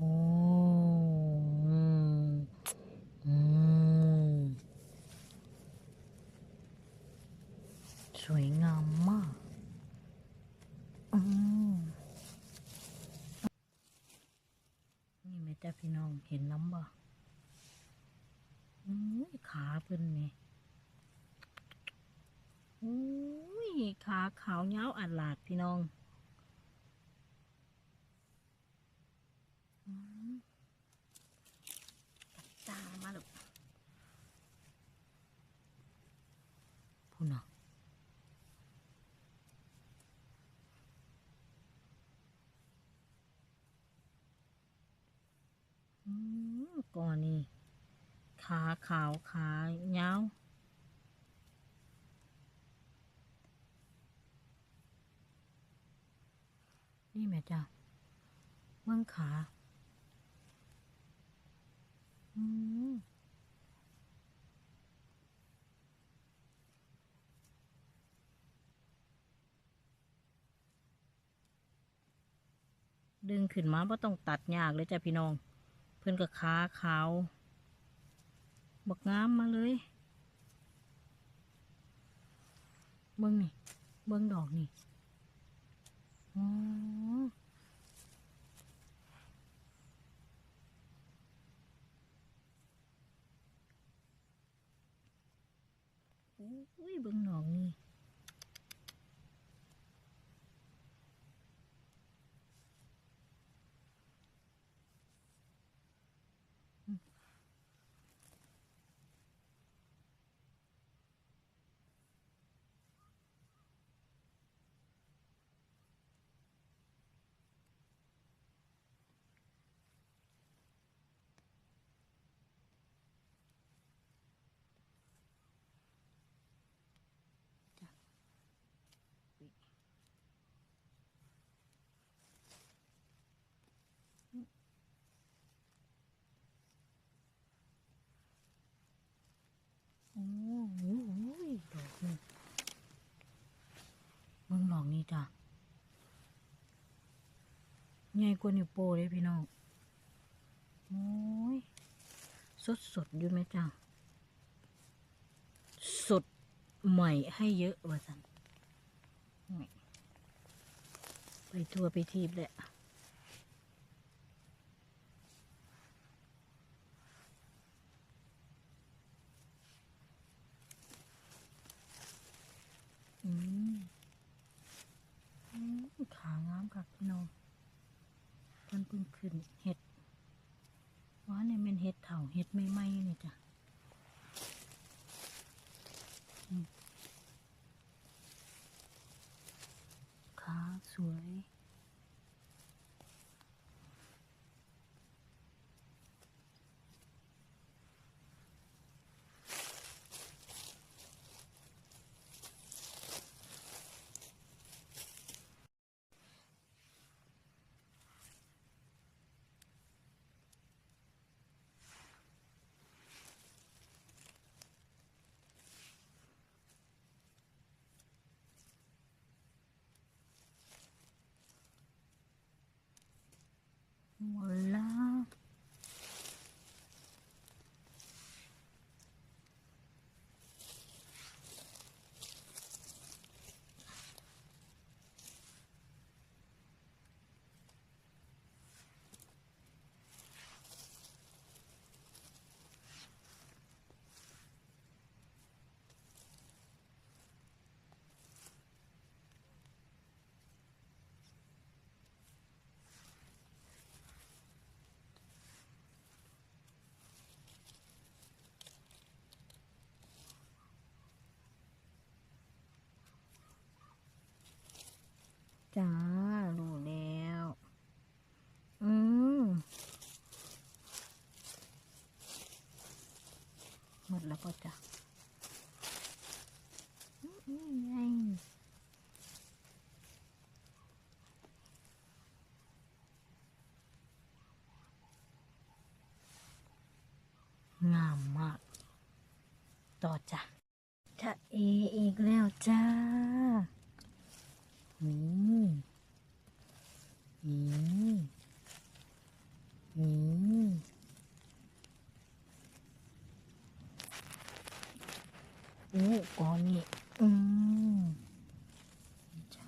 อืมอืมสวยงามมากอืมนี่แม่จ้าพี่น้องเห็นน้ำบ่อุ้ยขาเพิ่นนี่อุ้ยขาขาวยาวอัดหลาดพี่น้องอืมตามาลูก พูดน่ะอืมก่อนนี่ขาขาวขายาวนี่แม่จ้าเมืองขาอืม ดึงขึ้นมาเพราะต้องตัดยากเลยจ้ะพี่น้อง เพื่อนกับขาขาวบักงามมาเลย เบิ้งนี่ เบิ้งดอกนี่อ๋ออุ้ยเบิ้งดอกนี่ โอ้โหดอกนี่เบิ่งดอกนี่จ้ะ ใหญ่กว่านิ้วโป้เลยพี่น้องโอ้ยสดสดอยู่ไหมจ้ะสดใหม่ให้เยอะว่าสันไปทัวร์ไปทีบแหละอืมอืมขางามค่ะพี่น้อง เพิ่งขึ้นเห็ดว่าเนี่ยเป็นเห็ดเถาเห็ดไม่ไหม้นี่จ้ะขาสวย หมดแล้ว จ้ารู้แล้ว อืมหมดแล้วก็จ้ะนี่ไงงามมาก ต่อจ้ะจะเออีกแล้วจ้า นี่นี่ อ๋อนี่ อืมนี่จ้ะ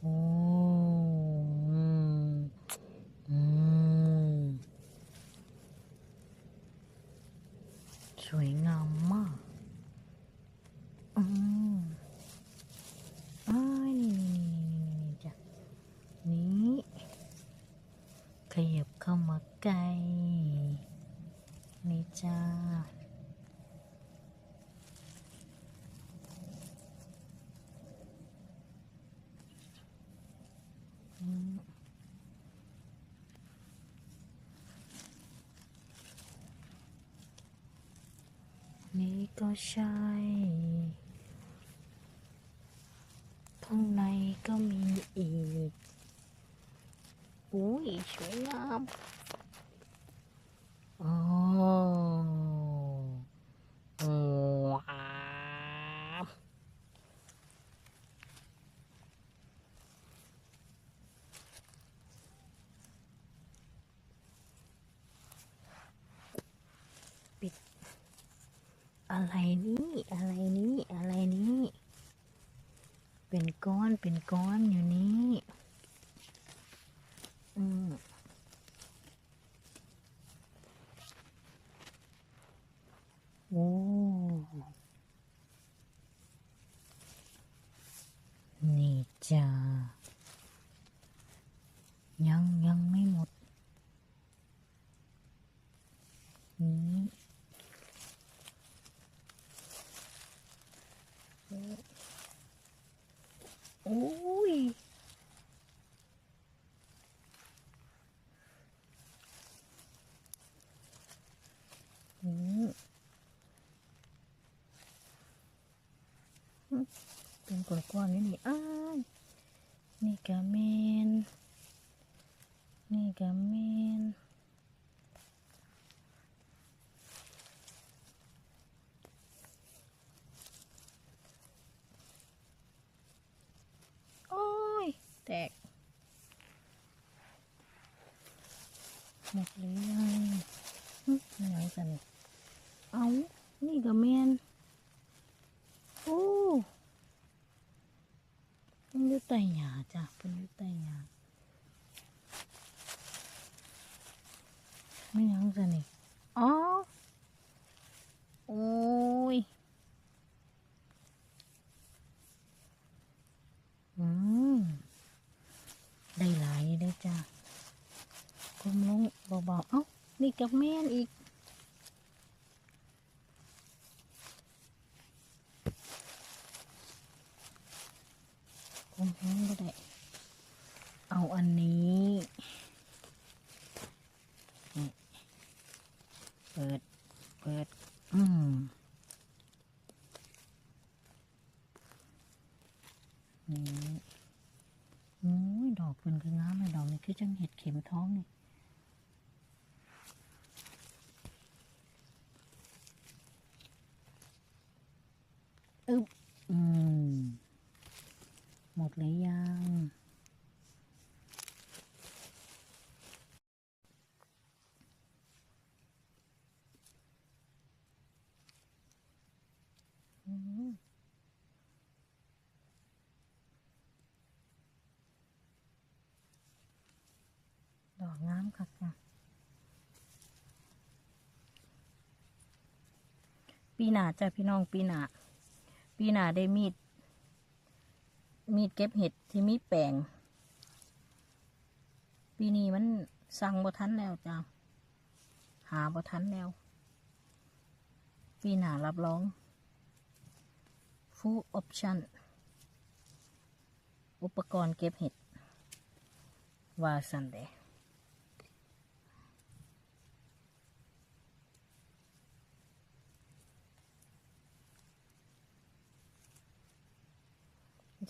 โอ้อืมอืมสวยงามมาก อืมอ้ายนี่นี่นี่นี่นี่จ้ะ นี้ข ยับเข้ามาใกล้นี่จ้าอืมนี่ก็ใช่ ข้างในก็มีอีก อุ้ ยสวยงามอ๋อว้าวปิดอะไรนี่ อะไรนี่ เป็นก้อน เป็นก้อนอยู่นี่ อืมโอ้นี่จ้า ยังยังไม่หมด นี่ โอ้ยเป็นก้อนๆนี่นี่อ้ายนี่กะเม่น นี่กะเมน โอ้ย แตก หมดเลยยังไหนกันเอานี่ก็แมนโอ้มันอยู่ใต้หญ้าจ้ะเป็นอยู่ใต้หญ้าไม่ยังจะนี่อ๋อ โอ้ย อืม ได้หลายได้จ้ะก้มลงเบาๆ เอ้า นี่ กับแม่นอีกคงแห้งก็ได้ เอาอันนี้นี่เปิด เปิด อืมนี่โอ้ยดอกเพิ่นคืองามเลยดอกนี่คือจังเห็ดเข็มท้องนี่ อึ๊บ อืม หม ดเลยยังอืมดอกงามค่ะจ้ะปีหน้าจ้ะพี่น้องปีหน้าปีหน้าได้มีด มีดเก็บเห็ดที่มีแปลงปีนี้มันสั่งบ่ทันแล้วจ้าหาบ่ทันแล้ว ปีหน้ารับรอง ฟูออปชันอุปกรณ์เก็บเห็ด ว่าสันเด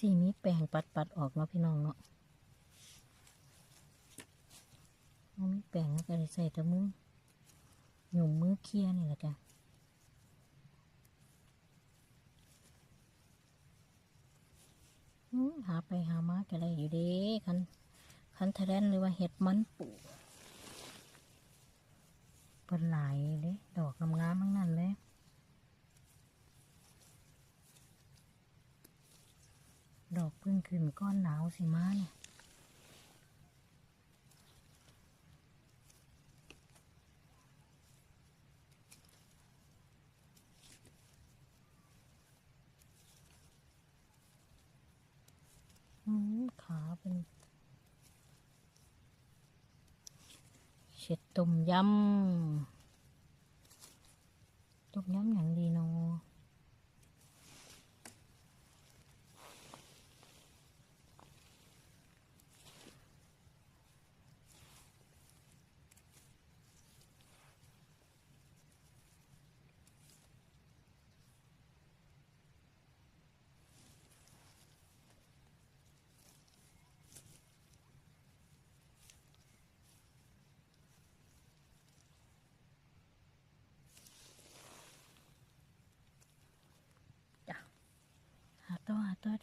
ที่มีแปลงปัดปัดๆออกเนาะพี่น้องเนาะมันมีแปลงก็ได้ใส่แต่มือหยุ่มมือเคลียร์นี่แหละจ้ะหาไปหามาก็ได้อยู่เด้คันคันทะแรนหรือว่าเห็ดมันปูเป็นหลายเลยดอกงามๆทั้งนั้นเลย ดอกเพิ่งขึ้นก้อนหนาวสิมาเนี่ยขาเป็นเช็ดต้มยำต้มยำอย่างดีเนาะ Toda